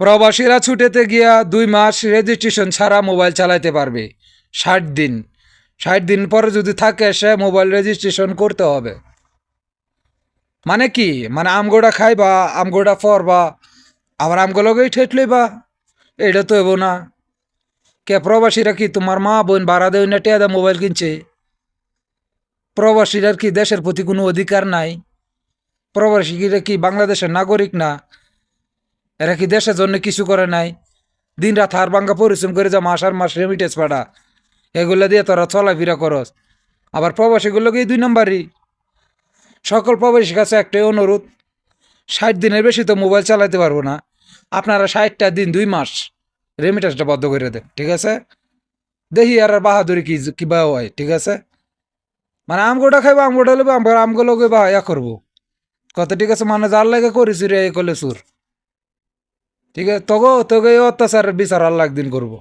প্রবাসীরা ছুটেতে গিয়া দুই মাস রেজিস্ট্রেশন ছাড়া মোবাইল চালাতে পারবে। ষাট দিন। ষাট দিন পরে যদি থাকে, সে মোবাইল রেজিস্ট্রেশন করতে হবে। মানে কি? মানে আমগোড়া খাইবা, আমগোড়া ফরবা, আবার আমগুলোকেই ঠেটলই বা এটা তো এবো না। কে প্রবাসীরা কি তোমার মা, বোন, ভাড়া দেয় না টেয়াদা মোবাইল কিনছে? প্রবাসীরা কি দেশের প্রতি কোনো অধিকার নাই? প্রবাসীরা কি বাংলাদেশের নাগরিক না? এরা কি দেশের জন্য কিছু করে নাই? দিন রাত হার ভাঙ্গা পরিশ্রম করে যা মাস আর মাস রেমিটেন্স পাঠা এগুলো দিয়ে তোরা চলাফেরা করস। আবার প্রবাসীগুলোকে দুই নম্বরই? সকল প্রবাসীর কাছে একটাই অনুরোধ, ষাট দিনের বেশি তো মোবাইল চালাতে পারব না। আপনারা ষাটটা দিন দুই মাস রেমিটেন্সটা বন্ধ করে দেন, ঠিক আছে? দেখি আর আর বাহাদুরি কি কিবা হয়, ঠিক আছে? মানে আমগোটা খাইবো, আমগোটা লইবো আমার আমগুলো বা ইয়া করব। কত ঠিক আছে মানে যার লাগে করেছি রে, এ করলে সুর ঠিক আছে তগো তোকে অত্যাচার বিচার আল্লাহ একদিন করব।